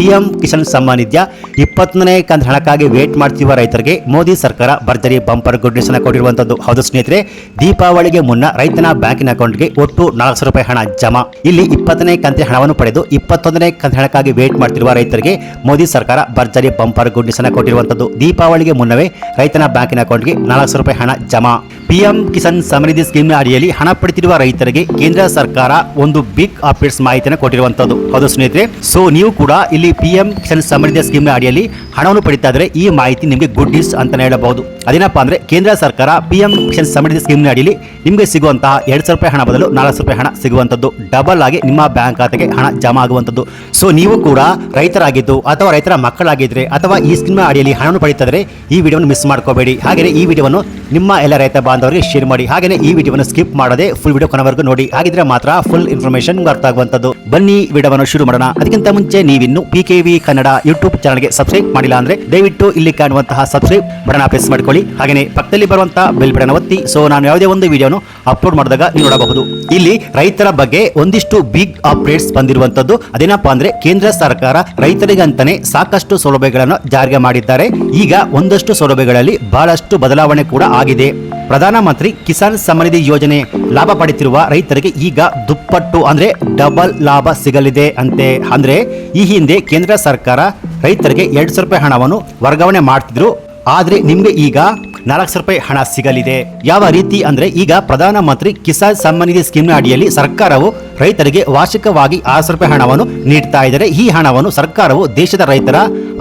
PM Kisan Samman ನಿಧಿಯ ಇಪ್ಪತ್ತನೇ ಕಂತ ಹಣಕ್ಕಾಗಿ ವೇಟ್ ಮಾಡ್ತಿರುವ ರೈತರಿಗೆ ಮೋದಿ ಸರ್ಕಾರ ಭರ್ಜರಿ ಬಂಪರ್ ಗುಡ್ ನ್ಯೂಸ್ ಅನ್ನು ಕೊಟ್ಟಿರುವಂತದ್ದು. ಹೌದು ಸ್ನೇಹಿತರೆ, ದೀಪಾವಳಿಗೆ ಮುನ್ನ ರೈತನ ಬ್ಯಾಂಕಿನ ಅಕೌಂಟ್ಗೆ ಒಟ್ಟು ನಾಲ್ಕು ರೂಪಾಯಿ ಹಣ ಜಮಾ. ಇಲ್ಲಿ ಇಪ್ಪತ್ತನೇ ಕಂತಿನ ಹಣವನ್ನು ಪಡೆದು ಇಪ್ಪತ್ತೊಂದನೇ ಕಂತ ಹಣಕ್ಕಾಗಿ ವೇಟ್ ಮಾಡ್ತಿರುವ ರೈತರಿಗೆ ಮೋದಿ ಸರ್ಕಾರ ಭರ್ಜರಿ ಬಂಪರ್ ಗುಡ್ ನ್ಯೂಸ್ ಅನ್ನು ಕೊಟ್ಟಿರುವಂತದ್ದು. ದೀಪಾವಳಿಗೆ ಮುನ್ನವೇ ರೈತನ ಬ್ಯಾಂಕಿನ ಅಕೌಂಟ್ಗೆ ನಾಲ್ಕು ರೂಪಾಯಿ ಹಣ ಜಮಾ. ಪಿಎಂ ಕಿಸಾನ್ ಸಮೃದ್ಧಿ ಸ್ಕೀಮ್ ಅಡಿಯಲ್ಲಿ ಹಣ ಪಡೆದಿರುವ ರೈತರಿಗೆ ಕೇಂದ್ರ ಸರ್ಕಾರ ಒಂದು ಬಿಗ್ ಅಪ್ಡೇಟ್ಸ್ ಮಾಹಿತಿಯನ್ನು ಕೊಟ್ಟಿರುವಂತದ್ದು. ಹೌದು ಸ್ನೇಹಿತರೆ, ಸೊ ನೀವು ಕೂಡ ಇಲ್ಲಿ ಪಿಎಂ ಕಿಸಾನ್ ಸಮೃದ್ಧಿ ಸ್ಕೀಮ್ ಅಡಿಯಲ್ಲಿ ಹಣವನ್ನು ಪಡಿತಾ ಇದ್ರೆ ಈ ಮಾಹಿತಿ ನಿಮಗೆ ಗುಡ್ ನ್ಯೂಸ್ ಅಂತ ಹೇಳಬಹುದು. ಅದೇನಪ್ಪ ಅಂದ್ರೆ ಕೇಂದ್ರ ಸರ್ಕಾರ ಪಿಎಂ ಕಿಸಾನ್ ಸಮೃದ್ಧಿ ಸ್ಕೀಮ್ ಅಡಿಯಲ್ಲಿ ನಿಮಗೆ ಸಿಗುವಂತಹ ಎರಡು ಸಾವಿರ ರೂಪಾಯಿ ಹಣ ಬದಲು ನಾಲ್ಕು ಸಾವಿರ ರೂಪಾಯಿ ಹಣ ಸಿಗುವಂತದ್ದು ಡಬಲ್ ಆಗಿ ನಿಮ್ಮ ಬ್ಯಾಂಕ್ ಖಾತೆಗೆ ಹಣ ಜಮಾ ಆಗುವಂತದ್ದು ಸೊ ನೀವು ಕೂಡ ರೈತರಾಗಿದ್ದು ಅಥವಾ ರೈತರ ಮಕ್ಕಳಾಗಿದ್ರೆ ಅಥವಾ ಈ ಸ್ಕೀಮ್ ಅಡಿಯಲ್ಲಿ ಹಣವನ್ನು ಪಡಿತಾ ಇದ್ರೆ ಈ ವಿಡಿಯೋವನ್ನು ಮಿಸ್ ಮಾಡ್ಕೋಬೇಡಿ. ಹಾಗೆಯೇ ಈ ವಿಡಿಯೋವನ್ನು ನಿಮ್ಮ ಎಲ್ಲ ರೈತ ಬಾಂಧವರಿಗೆ ಶೇರ್ ಮಾಡಿ. ಹಾಗೆಯೇ ಈ ವಿಡಿಯೋವನ್ನು ಸ್ಕಿಪ್ ಮಾಡದೆ ಫುಲ್ ವಿಡಿಯೋ ಕೊನೆವರೆಗೂ ನೋಡಿ. ಹಾಗಿದ್ರೆ ಮಾತ್ರ ಫುಲ್ ಇನ್ಫಾರ್ಮೇಶನ್ ಅರ್ಥ ಆಗುವಂತದ್ದು ಬನ್ನಿ, ವಿಡಿಯೋವನ್ನು ಶುರು ಮಾಡೋಣ. ಅದಕ್ಕಿಂತ ಮುಂಚೆ ನೀವಿನ್ನು P K V Kannada YouTube ಚಾನಲ್ಗೆ ಸಬ್ಸ್ಕ್ರೈಬ್ ಮಾಡಿಲ್ಲ ಅಂದ್ರೆ ದಯವಿಟ್ಟು ಇಲ್ಲಿ ಕಾಣುವಂತಹ ಸಬ್ಸ್ಕ್ರೈಬ್ ಬಟನ್ ಪ್ರೆಸ್ ಮಾಡ್ಕೊಳ್ಳಿ. ಹಾಗೆಯೇ ಪಕ್ಕದಲ್ಲಿ ಬರುವಂತಹ ಬೆಲ್ ಬಟನ್ ಒತ್ತಿ. ಸೊ ನಾನು ಯಾವುದೇ ಒಂದು ವಿಡಿಯೋನು ಅಪ್ಲೋಡ್ ಮಾಡಿದಾಗ ನೀವು ನೋಡಬಹುದು. ಇಲ್ಲಿ ರೈತರ ಬಗ್ಗೆ ಒಂದಿಷ್ಟು ಬಿಗ್ ಅಪ್ಡೇಟ್ಸ್ ಬಂದಿರುವಂತದ್ದು. ಅದೇನಪ್ಪ ಅಂದ್ರೆ ಕೇಂದ್ರ ಸರ್ಕಾರ ರೈತರಿಗಂತಾನೆ ಸಾಕಷ್ಟು ಸೌಲಭ್ಯಗಳನ್ನು ಜಾರಿಗೆ ಮಾಡಿದ್ದಾರೆ. ಈಗ ಒಂದಷ್ಟು ಸೌಲಭ್ಯಗಳಲ್ಲಿ ಬಹಳಷ್ಟು ಬದಲಾವಣೆ ಕೂಡ ಆಗಿದೆ. ಪ್ರಧಾನಮಂತ್ರಿ ಕಿಸಾನ್ ಸಮ್ಮಾನಿಧಿ ಯೋಜನೆ ಲಾಭ ಪಡೆಯುತ್ತಿರುವ ರೈತರಿಗೆ ಈಗ ದುಪ್ಪಟ್ಟು ಅಂದ್ರೆ ಡಬಲ್ ಲಾಭ ಸಿಗಲಿದೆ ಅಂತೆ. ಅಂದ್ರೆ ಈ ಹಿಂದೆ ಕೇಂದ್ರ ಸರ್ಕಾರ ರೈತರಿಗೆ ಎರಡು ಸಾವಿರ ರೂಪಾಯಿ ಹಣವನ್ನು ವರ್ಗಾವಣೆ ಮಾಡ್ತಿದ್ರು. ಆದ್ರೆ ನಿಮ್ಗೆ ಈಗ ನಾಲ್ಕು ಸಾವಿರ ರೂಪಾಯಿ ಹಣ ಸಿಗಲಿದೆ. ಯಾವ ರೀತಿ ಅಂದ್ರೆ ಈಗ ಪ್ರಧಾನಮಂತ್ರಿ ಕಿಸಾನ್ ಸಮ್ಮಾನ್ ನಿಧಿ ಸ್ಕೀಮ್ನ ಅಡಿಯಲ್ಲಿ ಸರ್ಕಾರವು ರೈತರಿಗೆ ವಾರ್ಷಿಕವಾಗಿ ಆರು ಸಾವಿರ ರೂಪಾಯಿ ಹಣವನ್ನು ನೀಡ್ತಾ ಇದ್ದಾರೆ. ಈ ಹಣವನ್ನು ಸರ್ಕಾರವು ದೇಶದ ರೈತರ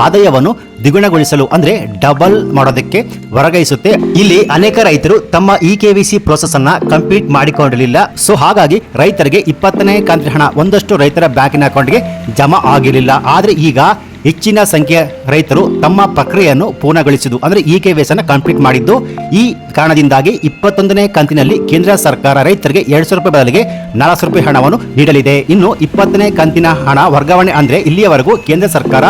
ಆದಾಯವನ್ನು ದ್ವಿಗುಣಗೊಳಿಸಲು ಅಂದ್ರೆ ಡಬಲ್ ಮಾಡೋದಕ್ಕೆ ವರ್ಗಾಯಿಸುತ್ತೆ. ಇಲ್ಲಿ ಅನೇಕ ರೈತರು ತಮ್ಮ E K Y C process ಅನ್ನ ಕಂಪ್ಲೀಟ್ ಮಾಡಿಕೊಂಡಿರಲಿಲ್ಲ. ಸೊ ಹಾಗಾಗಿ ರೈತರಿಗೆ ಇಪ್ಪತ್ತನೇ ಕಂತಿನ ಹಣ ಒಂದಷ್ಟು ರೈತರ ಬ್ಯಾಂಕಿನ ಅಕೌಂಟ್ಗೆ ಜಮಾ ಆಗಿರಲಿಲ್ಲ. ಆದ್ರೆ ಈಗ ಹೆಚ್ಚಿನ ಸಂಖ್ಯೆಯ ರೈತರು ತಮ್ಮ ಪ್ರಕ್ರಿಯೆಯನ್ನು ಪೂರ್ಣಗೊಳಿಸಿದ್ದು, ಅಂದ್ರೆ ಇ ಕೆ ಅನ್ನ ಕಂಪ್ಲೀಟ್ ಮಾಡಿದ್ದು. ಈ ಕಾರಣದಿಂದಾಗಿ ಇಪ್ಪತ್ತೊಂದನೇ ಕಂತಿನಲ್ಲಿ ಕೇಂದ್ರ ಸರ್ಕಾರ ರೈತರಿಗೆ ಎರಡು ಸಾವಿರ ರೂಪಾಯಿ ಬದಲಿಗೆ ನಾಲ್ಕು ರೂಪಾಯಿ ಹಣವನ್ನು ನೀಡಲಿದೆ. ಇನ್ನು ಇಪ್ಪತ್ತನೇ ಕಂತಿನ ಹಣ ವರ್ಗಾವಣೆ ಅಂದ್ರೆ ಇಲ್ಲಿಯವರೆಗೂ ಕೇಂದ್ರ ಸರ್ಕಾರ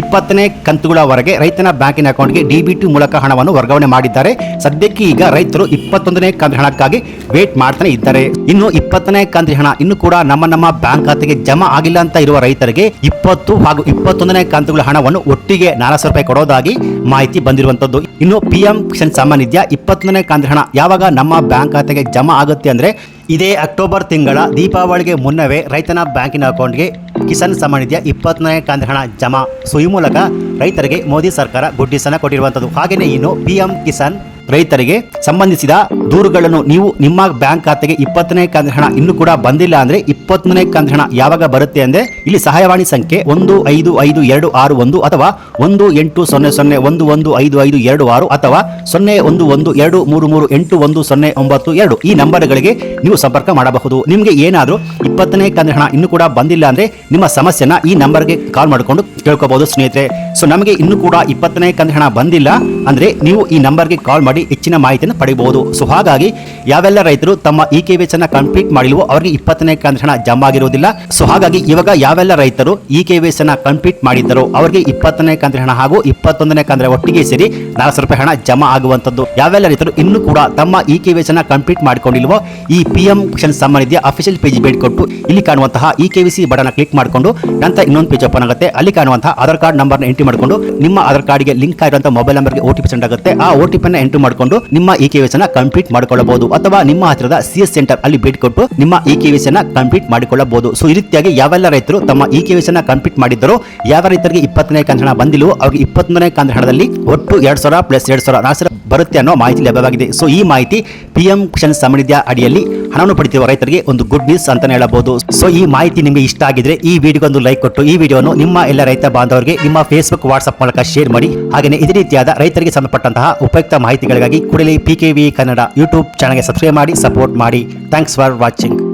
ಇಪ್ಪತ್ತನೇ ಕಂತುಗಳವರೆಗೆ ರೈತನ ಬ್ಯಾಂಕಿನ ಅಕೌಂಟ್ಗೆ ಡಿಬಿಟಿ ಮೂಲಕ ಹಣವನ್ನು ವರ್ಗಾವಣೆ ಮಾಡಿದ್ದಾರೆ. ಸದ್ಯಕ್ಕೆ ಈಗ ರೈತರು ಇಪ್ಪತ್ತೊಂದನೇ ಕಂತು ಹಣಕ್ಕಾಗಿ ವೇಟ್ ಮಾಡ್ತಾನೆ ಇದ್ದಾರೆ. ಇನ್ನು ಇಪ್ಪತ್ತನೇ ಕಂತಿನ ಹಣ ಇನ್ನು ಕೂಡ ನಮ್ಮ ನಮ್ಮ ಬ್ಯಾಂಕ್ ಖಾತೆಗೆ ಜಮಾ ಆಗಿಲ್ಲ ಅಂತ ಇರುವ ರೈತರಿಗೆ ಇಪ್ಪತ್ತು ಹಾಗೂ ಇಪ್ಪತ್ತೊಂದನೇ ಕಂತುಗಳ ಹಣವನ್ನು ಒಟ್ಟಿಗೆ ನಾಲ್ಕು ರೂಪಾಯಿ ಕೊಡೋದಾಗಿ ಮಾಹಿತಿ ಬಂದಿರುವಂತದ್ದು. ಇನ್ನು ಪಿಎಂ ಕಿಸಾನ್ ಸಮ್ಮಾನ್ ನಿಧಿಯ ಇಪ್ಪತ್ತೊಂದನೇ ಕಂತು ಹಣ ಯಾವಾಗ ನಮ್ಮ ಬ್ಯಾಂಕ್ ಖಾತೆಗೆ ಜಮಾ ಆಗುತ್ತೆ ಅಂದ್ರೆ ಇದೇ ಅಕ್ಟೋಬರ್ ತಿಂಗಳ ದೀಪಾವಳಿಗೆ ಮುನ್ನವೇ ರೈತನ ಬ್ಯಾಂಕಿನ ಅಕೌಂಟ್ಗೆ ಕಿಸಾನ್ ಸಮ್ಮಾನ್ ನಿಧಿಯ ಇಪ್ಪತ್ತನೇ ಹಣ ಜಮಾ. ಸೊ ಮೂಲಕ ರೈತರಿಗೆ ಮೋದಿ ಸರ್ಕಾರ ಗುಡ್ಡಿಸನ ಕೊಟ್ಟಿರುವಂಥದ್ದು ಹಾಗೆಯೇ ಇನ್ನು ಪಿ ಎಂ ಕಿಸಾನ್ ರೈತರಿಗೆ ಸಂಬಂಧಿಸಿದ ದೂರುಗಳನ್ನು ನೀವು ನಿಮ್ಮ ಬ್ಯಾಂಕ್ ಖಾತೆಗೆ ಇಪ್ಪತ್ತನೇ ಕಂದ ಹಣ ಇನ್ನೂ ಕೂಡ ಬಂದಿಲ್ಲ ಅಂದ್ರೆ ಇಪ್ಪತ್ತನೇ ಕಂದ ಹಣ ಯಾವಾಗ ಬರುತ್ತೆ ಅಂದ್ರೆ ಇಲ್ಲಿ ಸಹಾಯವಾಣಿ ಸಂಖ್ಯೆ ಒಂದು ಐದು ಐದು ಎರಡು ಆರು ಒಂದು ಅಥವಾ ಒಂದು ಎಂಟು ಸೊನ್ನೆ ಸೊನ್ನೆ ಒಂದು ಒಂದು ಐದು ಐದು ಎರಡು ಆರು ಅಥವಾ ಸೊನ್ನೆ ಒಂದು ಒಂದು ಎರಡು ಮೂರು ಮೂರು ಎಂಟು ಒಂದು ಸೊನ್ನೆ ಒಂಬತ್ತು ಎರಡು ಈ ನಂಬರ್ಗಳಿಗೆ ನೀವು ಸಂಪರ್ಕ ಮಾಡಬಹುದು. ನಿಮಗೆ ಏನಾದರೂ ಇಪ್ಪತ್ತನೇ ಕಂದ ಹಣ ಇನ್ನೂ ಕೂಡ ಬಂದಿಲ್ಲ ಅಂದ್ರೆ ನಿಮ್ಮ ಸಮಸ್ಯೆನ ಈ ನಂಬರ್ಗೆ ಕಾಲ್ ಮಾಡಿಕೊಂಡು ಕೇಳ್ಕೋಬಹುದು ಸ್ನೇಹಿತರೆ. ಸೊ ನಮಗೆ ಇನ್ನೂ ಕೂಡ ಇಪ್ಪತ್ತನೇ ಕಂದ ಹಣ ಬಂದಿಲ್ಲ ಅಂದ್ರೆ ನೀವು ಈ ನಂಬರ್ಗೆ ಕಾಲ್ ಮಾಡಿ ಹೆಚ್ಚಿನ ಮಾಹಿತಿಯನ್ನು ಪಡೆಯಬಹುದು. ಸೊ ಹಾಗಾಗಿ ಯಾವೆಲ್ಲ ರೈತರು ತಮ್ಮ ಇ ಕೆ ವಿ ಅನ್ನ ಕಂಪ್ಲೀಟ್ ಮಾಡಿಲ್ವೋ ಅವರಿಗೆ ಇಪ್ಪತ್ತನೇ ಕಂತ್ ಹಣ ಜಮಾ ಆಗಿರುವುದಿಲ್ಲ ಸೊ ಹಾಗಾಗಿ ಇವಾಗ ಯಾವೆಲ್ಲ ರೈತರು ಇ ಕೆ ವಿ ಕಂಪ್ಲೀಟ್ ಮಾಡಿದ್ದರೋ ಅವರಿಗೆ ಇಪ್ಪತ್ತನೇ ಕಂತ್ ಹಣ ಹಾಗೂ ಇಪ್ಪತ್ತೊಂದನೇ ಕಂದ್ರೆ ಒಟ್ಟಿಗೆ ಸೇರಿ ನಾಲ್ಕು ರೂಪಾಯಿ ಹಣ ಜಮಾ ಆಗುವಂತದ್ದು ಯಾವೆಲ್ಲ ರೈತರು ಇನ್ನೂ ಕೂಡ ತಮ್ಮ ಇ ಕೆ ವಿ ಕಂಪ್ಲೀಟ್ ಮಾಡಿಕೊಂಡಿಲ್ವೋ ಈ ಪಿ ಎಂ ಕಿಸಾನ್ ನಿಧಿಯ ಅಫಿಷಿಯಲ್ ಪೇಜ್ ಭೇಟಿ ಕೊಟ್ಟು ಇಲ್ಲಿ ಕಾಣುವಂತಹ E K Y button click ಮಾಡಿಕೊಂಡು ನಂತರ ಇನ್ನೊಂದು ಪೇಜ್ ಓಪನ್ ಆಗುತ್ತೆ. ಅಲ್ಲಿ ಕಾಣುವಂತಹ ಆಧಾರ್ ಕಾರ್ಡ್ ನಂಬರ್ನ ಎಂಟ್ರಿ ಮಾಡಿಕೊಂಡು ನಿಮ್ಮ ಆಧಾರ್ ಕಾರ್ಡ್ಗೆ ಲಿಂಕ್ ಆಗಿರುವಂತಹ ಮೊಬೈಲ್ ನಂಬರ್ಗೆ ಓ ಟಿ ಸೆಂಡ್ ಆಗುತ್ತೆ. ಆ ಓ ಟಿ ಎಂಟ್ರಿ ಮಾಡಿಕೊಂಡು ನಿಮ್ಮ ಇ ಕೆ ಅನ್ನ ಕಂಪ್ಲೀಟ್ ಮಾಡಿಕೊಳ್ಳಬಹುದು ಅಥವಾ ನಿಮ್ಮ ಹತ್ತಿರದ ಸಿ ಎಸ್ ಸೆಂಟರ್ ಅಲ್ಲಿ ಭೇಟಿ ಕೊಟ್ಟು ನಿಮ್ಮ ಇ ಕೆ ಅನ್ನ ಕಂಪ್ಲೀಟ್ ಮಾಡಿಕೊಳ್ಳಬಹುದು. ಸೊ ಈ ರೀತಿಯಾಗಿ ಯಾವೆಲ್ಲ ರೈತರು ತಮ್ಮ ಇ ಕೆ ಅನ್ನ ಕಂಪ್ಲೀಟ್ ಮಾಡಿದ್ದರೋ, ಯಾವ ರೈತರಿಗೆ ಇಪ್ಪತ್ತನೇ ಕಂತ ಹಣ ಬಂದಿಲ್ಲವೋ, ಅವ್ರಿಗೆ ಇಪ್ಪತ್ತೊಂದನೇ ಕಂತ ಹಣದಲ್ಲಿ ಒಟ್ಟು ಎರಡ್ ಸಾವಿರ ಪ್ಲಸ್ ಎರಡ್ ಸಾವಿರ ಬರುತ್ತೆ ಅನ್ನೋ ಮಾಹಿತಿ ಲಭ್ಯವಾಗಿದೆ. ಸೊ ಈ ಮಾಹಿತಿ ಪಿ ಎಂ ಕಿಸಾನ್ ಸಮೃದ್ಧಿಯ ಅಡಿಯಲ್ಲಿ ಹಣವನ್ನು ಪಡಿತಿರುವ ರೈತರಿಗೆ, ಒಂದು ಗುಡ್ ನ್ಯೂಸ್ ಅಂತಾನೆ ಹೇಳಬಹುದು. ಸೊ ಈ ಮಾಹಿತಿ ನಿಮಗೆ ಇಷ್ಟ ಆಗಿದ್ರೆ ಈ ವಿಡಿಯೋಗೊಂದು ಲೈಕ್ ಕೊಟ್ಟು, ಈ ವಿಡಿಯೋನು ನಿಮ್ಮ ಎಲ್ಲ ರೈತ ಬಾಂಧವರಿಗೆ ನಿಮ್ಮ ಫೇಸ್ಬುಕ್ ವಾಟ್ಸ್ಆಪ್ ಮೂಲಕ ಶೇರ್ ಮಾಡಿ. ಹಾಗೆಯೇ ಇದೇ ರೀತಿಯಾದ ರೈತರಿಗೆ ಸಂಬಂಧಪಟ್ಟಂತಹ ಉಪಯುಕ್ತ ಮಾಹಿತಿಗಳಿಗಾಗಿ ಕೂಡಲೇ P K V Kannada YouTube ಚಾನಲ್ಗೆ ಸಬ್ಸ್ಕ್ರೈಬ್ ಮಾಡಿ ಸಪೋರ್ಟ್ ಮಾಡಿ. Thanks for watching